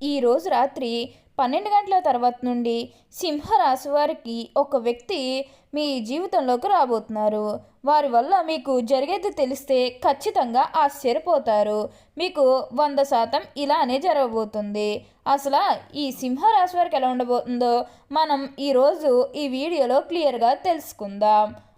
ఈరోజు రాత్రి పన్నెండు గంటల తర్వాత నుండి సింహరాశి వారికి ఒక వ్యక్తి మీ జీవితంలోకి రాబోతున్నారు. వారి వల్ల మీకు జరిగేది తెలిస్తే ఖచ్చితంగా ఆశ్చర్యపోతారు. మీకు వంద శాతం ఇలానే జరగబోతుంది. అసలు ఈ సింహరాశి వారికి ఎలా ఉండబోతుందో మనం ఈరోజు ఈ వీడియోలో క్లియర్గా తెలుసుకుందాం.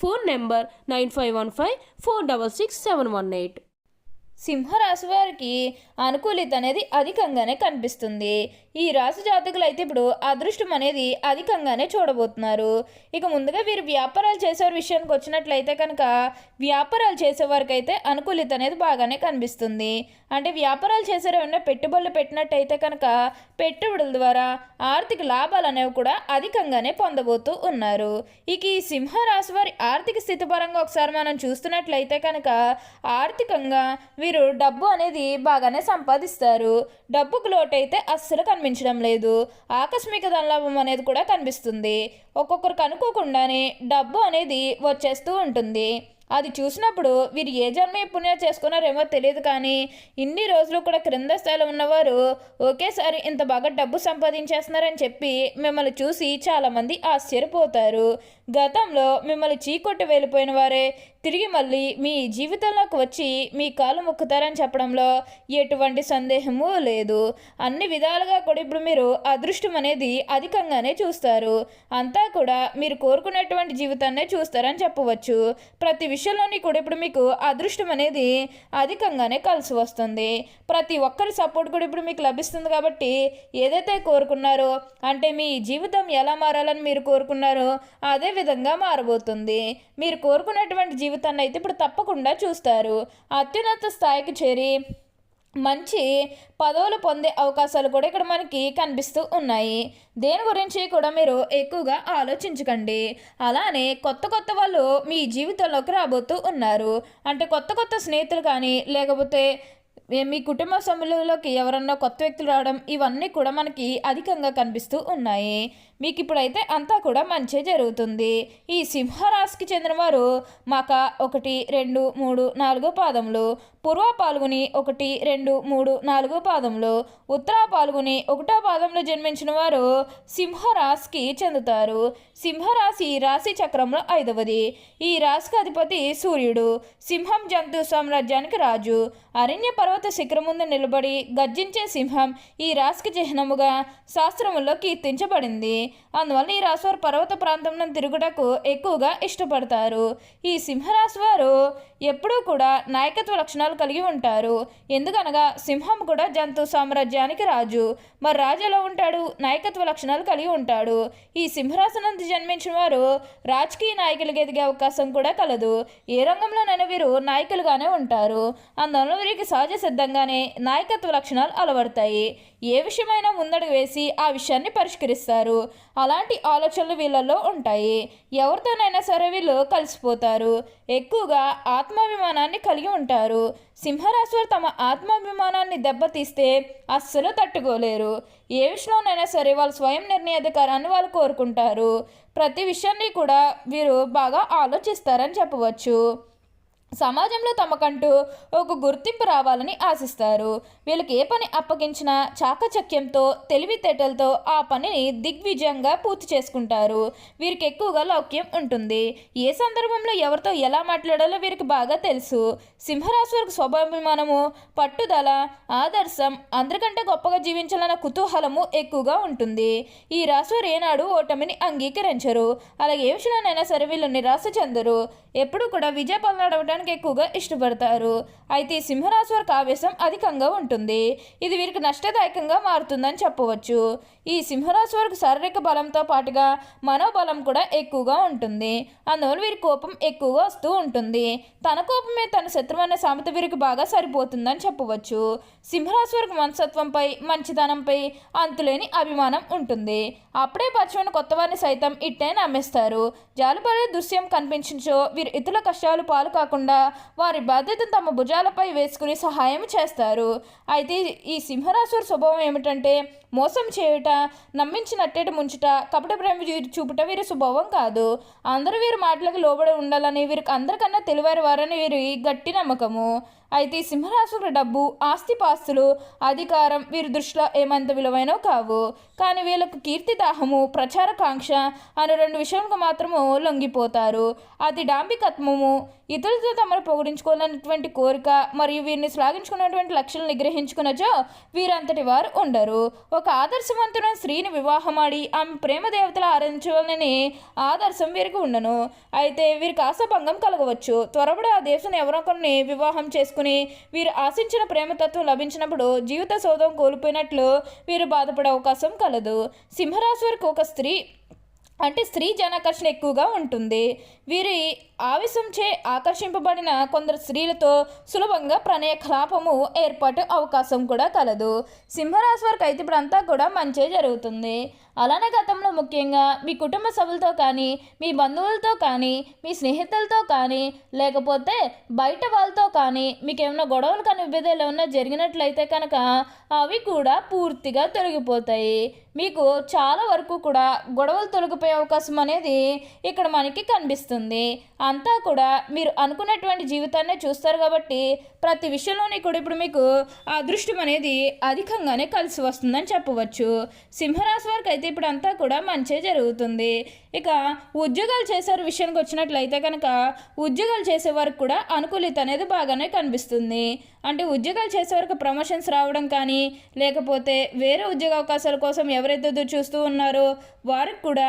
Phone number nine five one five four double six seven one eight. సింహరాశి వారికి అనుకూలిత అనేది అధికంగానే కనిపిస్తుంది. ఈ రాశి జాతకులు అయితే ఇప్పుడు అదృష్టం అనేది అధికంగానే చూడబోతున్నారు. ఇక ముందుగా వీరు వ్యాపారాలు చేసేవారి విషయానికి వచ్చినట్లయితే కనుక వ్యాపారాలు చేసేవారికి అయితే అనుకూలిత అనేది బాగానే కనిపిస్తుంది. అంటే వ్యాపారాలు చేసేవారు ఏమైనా పెట్టుబడులు పెట్టినట్టయితే కనుక పెట్టుబడుల ద్వారా ఆర్థిక లాభాలు అనేవి కూడా అధికంగానే పొందబోతూ ఉన్నారు. ఇక ఈ సింహరాశి వారి ఆర్థిక స్థితి పరంగా ఒకసారి మనం చూస్తున్నట్లయితే కనుక ఆర్థికంగా వీరు డబ్బు అనేది బాగానే సంపాదిస్తారు. డబ్బుకు లోటైతే అస్సలు అస్సలు కనిపించడం లేదు. ఆకస్మిక ధనలాభం అనేది కూడా కనిపిస్తుంది. ఒక్కొక్కరికి అనుకోకుండానే డబ్బు అనేది వచ్చేస్తూ ఉంటుంది. అది చూసినప్పుడు వీరు ఏ జన్మ పుణ్యం చేసుకున్నారేమో తెలియదు కానీ ఇన్ని రోజులు కూడా క్రింద స్థాయిలో ఉన్నవారు ఒకేసారి ఇంత బాగా డబ్బు సంపాదించేస్తున్నారని చెప్పి మిమ్మల్ని చూసి చాలామంది ఆశ్చర్యపోతారు. గతంలో మిమ్మల్ని చీకొట్టి వెళ్ళిపోయిన వారే తిరిగి మళ్ళీ మీ జీవితంలోకి వచ్చి మీ కాలు మొక్కుతారని చెప్పడంలో ఎటువంటి సందేహము లేదు. అన్ని విధాలుగా కూడా ఇప్పుడు మీరు అదృష్టం అనేది అధికంగానే చూస్తారు. అంతా కూడా మీరు కోరుకున్నటువంటి జీవితాన్నే చూస్తారని చెప్పవచ్చు. ప్రతి విషయంలోని కూడా ఇప్పుడు మీకు అదృష్టం అనేది అధికంగానే కలిసి వస్తుంది. ప్రతి ఒక్కరి సపోర్ట్ కూడా ఇప్పుడు మీకు లభిస్తుంది కాబట్టి ఏదైతే కోరుకున్నారో అంటే మీ జీవితం ఎలా మారాలని మీరు కోరుకున్నారో అదే విధంగా మారబోతుంది. మీరు కోరుకున్నటువంటి జీవితాన్ని అయితే ఇప్పుడు తప్పకుండా చూస్తారు. అత్యున్నత స్థాయికి చేరి మంచి పదవులు పొందే అవకాశాలు కూడా ఇక్కడ మనకి కనిపిస్తూ ఉన్నాయి. దేని గురించి కూడా మీరు ఎక్కువగా ఆలోచించకండి. అలానే కొత్త కొత్త వాళ్ళు మీ జీవితంలోకి రాబోతూ ఉన్నారు. అంటే కొత్త కొత్త స్నేహితులు కానీ లేకపోతే మీ కుటుంబ సభ్యులలోకి ఎవరన్నా కొత్త వ్యక్తులు రావడం ఇవన్నీ కూడా మనకి అధికంగా కనిపిస్తూ ఉన్నాయి. మీకు ఇప్పుడైతే అంతా కూడా మంచి జరుగుతుంది. ఈ సింహరాశికి చెందినవారు మక ఒకటి రెండు మూడు నాలుగు పాదములు పూర్వ పాల్గొని ఒకటి రెండు మూడు నాలుగు పాదములు ఉత్తర పాల్గొని ఒకటో పాదంలో జన్మించిన వారు సింహరాశికి చెందుతారు. సింహరాశి రాశి చక్రంలో ఐదవది. ఈ రాశికి అధిపతి సూర్యుడు. సింహం జంతు సామ్రాజ్యానికి రాజు. అరణ్య పర్వత శిఖరం ముందు నిలబడి గర్జించే సింహం ఈ రాశికి చిహ్నముగా శాస్త్రములో కీర్తించబడింది. అందువల్ల ఈ రాశివారు పర్వత ప్రాంతంలో తిరుగుటకు ఎక్కువగా ఇష్టపడతారు. ఈ సింహరాశి వారు ఎప్పుడూ కూడా నాయకత్వ లక్షణాలు కలిగి ఉంటారు. ఎందుకనగా సింహం కూడా జంతు సామ్రాజ్యానికి రాజు. మరి రాజు ఎలా ఉంటాడు నాయకత్వ లక్షణాలు కలిగి ఉంటాడు. ఈ సింహరాశి నందు జన్మించిన వారు రాజకీయ నాయకులుగా ఎదిగే అవకాశం కూడా కలదు. ఏ రంగంలోనైనా వీరు నాయకులుగానే ఉంటారు. అందువల్ల వీరికి సహజ సిద్ధంగానే నాయకత్వ లక్షణాలు అలవడతాయి. ఏ విషయమైనా ముందడుగు వేసి ఆ విషయాన్ని పరిష్కరిస్తారు. అలాంటి ఆలోచనలు వీళ్ళల్లో ఉంటాయి. ఎవరితోనైనా సరే వీళ్ళు కలిసిపోతారు. ఎక్కువగా ఆత్మాభిమానాన్ని కలిగి ఉంటారు. సింహరాశి తమ ఆత్మాభిమానాన్ని దెబ్బతీస్తే అస్సలు తట్టుకోలేరు. ఏ విషయంలోనైనా సరే వాళ్ళు స్వయం నిర్ణయాధికారాన్ని వాళ్ళు కోరుకుంటారు. ప్రతి విషయాన్ని కూడా వీరు బాగా ఆలోచిస్తారని చెప్పవచ్చు. సమాజంలో తమకంటూ ఒక గుర్తింపు రావాలని ఆశిస్తారు. వీళ్ళకి ఏ పని అప్పగించినా చాకచక్యంతో తెలివితేటలతో ఆ పనిని దిగ్విజయంగా పూర్తి చేసుకుంటారు. వీరికి ఎక్కువగా లౌక్యం ఉంటుంది. ఏ సందర్భంలో ఎవరితో ఎలా మాట్లాడాలో వీరికి బాగా తెలుసు. సింహరాశి వారికి స్వభాభిమానము పట్టుదల ఆదర్శం అందరికంటే గొప్పగా జీవించాలన్న కుతూహలము ఎక్కువగా ఉంటుంది. ఈ రాశి వారు ఏనాడు ఓటమిని అంగీకరించరు. అలాగే ఏ విషయంలోనైనా సరే వీళ్ళు నిరాశ చెందరు. ఎప్పుడు కూడా విజయ పొందడానికి చేయడానికి ఎక్కువగా ఇష్టపడతారు. అయితే సింహరాశి వారికి ఆవేశం అధికంగా ఉంటుంది. ఇది వీరికి నష్టదాయకంగా మారుతుందని చెప్పవచ్చు. ఈ సింహరాశి వారికి శారీరక బలంతో పాటుగా మనోబలం కూడా ఎక్కువగా ఉంటుంది. అందువల్ల వీరి కోపం ఎక్కువగా వస్తూ ఉంటుంది. తన కోపమే తన శత్రువు అనే సామెత వీరికి బాగా సరిపోతుందని చెప్పవచ్చు. సింహరాశి వారికి మనసత్వంపై మంచితనంపై అంతులేని అభిమానం ఉంటుంది. అప్పుడే పరిచయం కొత్త వారిని సైతం ఇట్టే నమ్మేస్తారు. జాలిపడే దృశ్యం కనిపించో వీరు ఇతరుల కష్టాలు పాలు కాకుండా వారి బాధ్యతను తమ భుజాలపై వేసుకుని సహాయం చేస్తారు. అయితే ఈ సింహరాశి స్వభావం ఏమిటంటే మోసం చేయుట నమ్మించినట్టేట ముంచుట కపట ప్రేమ చూపుట వీరి స్వభావం కాదు. అందరూ వీరి మాటలకు లోబడి ఉండాలని వీరికి అందరికన్నా తెలివారి వారని వీరి గట్టి నమ్మకము. అయితే సింహరాశుల డబ్బు ఆస్తిపాస్తులు అధికారం వీరి దృష్టిలో ఏమంత విలువైనవి కావు. కానీ వీళ్ళకు కీర్తి దాహము ప్రచారకాంక్ష అనే రెండు విషయంకు మాత్రము లొంగిపోతారు. అది డాంబికత్వము ఇతరులతో తమను పొగిడించుకోవాలన్నటువంటి కోరిక మరియు వీరిని శ్లాఘించుకున్నటువంటి లక్ష్యాలను నిగ్రహించుకునచో వీరంతటి వారు ఉండరు. ఒక ఆదర్శవంతుడైన స్త్రీని వివాహమాడి ఆమె ప్రేమ దేవతలు ఆరాధించాలని ఆదర్శం వీరికి ఉండను. అయితే వీరికి ఆశాభంగం కలగవచ్చు. త్వరపడి ఆ దేశం ఎవరొకరిని వివాహం చేసుకుని వీరు ఆశించిన ప్రేమతత్వం లభించినప్పుడు జీవిత సౌధం కోల్పోయినట్లు వీరు బాధపడే అవకాశం కలదు. సింహరాశి వారికి ఒక స్త్రీ అంటే స్త్రీ జనాకర్షణ ఎక్కువగా ఉంటుంది. వీరి ఆవేశంచే ఆకర్షింపబడిన కొందరు స్త్రీలతో సులభంగా ప్రణయ కలాపము ఏర్పాటు అవకాశం కూడా కలదు. సింహరాశి వారికి అయితే ఇప్పుడంతా కూడా మంచే జరుగుతుంది. అలానే గతంలో ముఖ్యంగా మీ కుటుంబ సభ్యులతో కానీ మీ బంధువులతో కానీ మీ స్నేహితులతో కానీ లేకపోతే బయట వాళ్ళతో కానీ మీకు ఏమైనా గొడవలు కానీ విభేదాలు ఏమైనా జరిగినట్లయితే కనుక అవి కూడా పూర్తిగా తొలగిపోతాయి. మీకు చాలా వరకు కూడా గొడవలు తొలగిపోయే అవకాశం అనేది ఇక్కడ మనకి కనిపిస్తుంది. అంతా కూడా మీరు అనుకున్నటువంటి జీవితాన్ని చూస్తారు కాబట్టి ప్రతి విషయంలోని కూడా ఇప్పుడు మీకు అదృష్టం అనేది అధికంగానే కలిసి వస్తుందని చెప్పవచ్చు. సింహరాశి వారికి అయితే ఇప్పుడు అంతా కూడా మంచే జరుగుతుంది. ఇక ఉద్యోగాలు చేసే విషయానికి వచ్చినట్లయితే కనుక ఉద్యోగాలు చేసే వారికి కూడా అనుకూలిత అనేది బాగానే కనిపిస్తుంది. అంటే ఉద్యోగాలు చేసే వరకు ప్రమోషన్స్ రావడం కానీ లేకపోతే వేరే ఉద్యోగ అవకాశాల కోసం ఎవరైతే చూస్తూ ఉన్నారో వారికి కూడా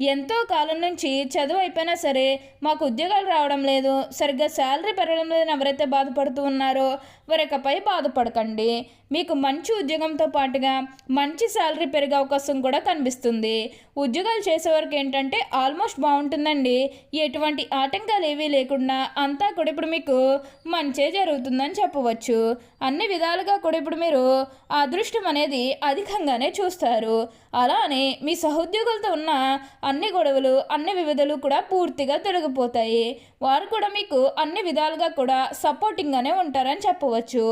ఎంతో కాలం నుంచి చదువు అయిపోయినా సరే మాకు ఉద్యోగాలు రావడం లేదు. సరిగ్గా శాలరీ పెరగడం లేదని ఎవరైతే బాధపడుతూ ఉన్నారో వారికపై బాధపడకండి. మీకు మంచి ఉద్యోగంతో పాటుగా మంచి శాలరీ పెరిగే అవకాశం కూడా కనిపిస్తుంది. ఉద్యోగాలు చేసేవారికి ఏంటంటే ఆల్మోస్ట్ బాగుంటుందండి. ఎటువంటి ఆటంకాలు ఏవీ లేకుండా అంతా కూడా ఇప్పుడు మీకు మంచే జరుగుతుందని చెప్పవచ్చు. అన్ని విధాలుగా కూడా ఇప్పుడు మీరు అదృష్టం అనేది అధికంగానే చూస్తారు. అలానే మీ సహోద్యోగులతో ఉన్న అన్ని గొడవలు అన్ని వివిధలు కూడా పూర్తిగా తొలగిపోతాయి. వారు కూడా మీకు అన్ని విధాలుగా కూడా సపోర్టింగ్గానే ఉంటారని చెప్పవచ్చు.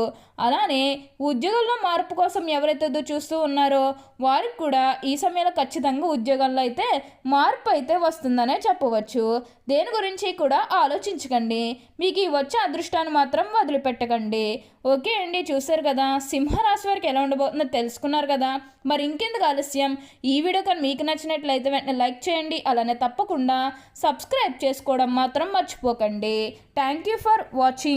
అలానే ఉద్యోగంలో మార్పు కోసం ఎవరైతే చూస్తూ ఉన్నారో వారికి కూడా ఈ సమయంలో ఖచ్చితంగా ఉద్యోగంలో అయితే మార్పు అయితే వస్తుందనే చెప్పవచ్చు. దేని గురించి కూడా ఆలోచించకండి. మీకు ఈ వచ్చే అదృష్టాన్ని మాత్రం వదిలిపెట్టకండి. ఓకే అండి చూశారు కదా? సింహరాశి వారికి ఎలా ఉండబోతుందో తెలుసుకున్నారు కదా? మరి ఇంకెందుకు ఆలస్యం? ఈ వీడియో కానీ మీకు నచ్చినట్లయితే వెంటనే లైక్ చేయండి. అలానే తప్పకుండా సబ్స్క్రైబ్ చేసుకోవడం మాత్రం మర్చిపోకండి. Thank you for watching.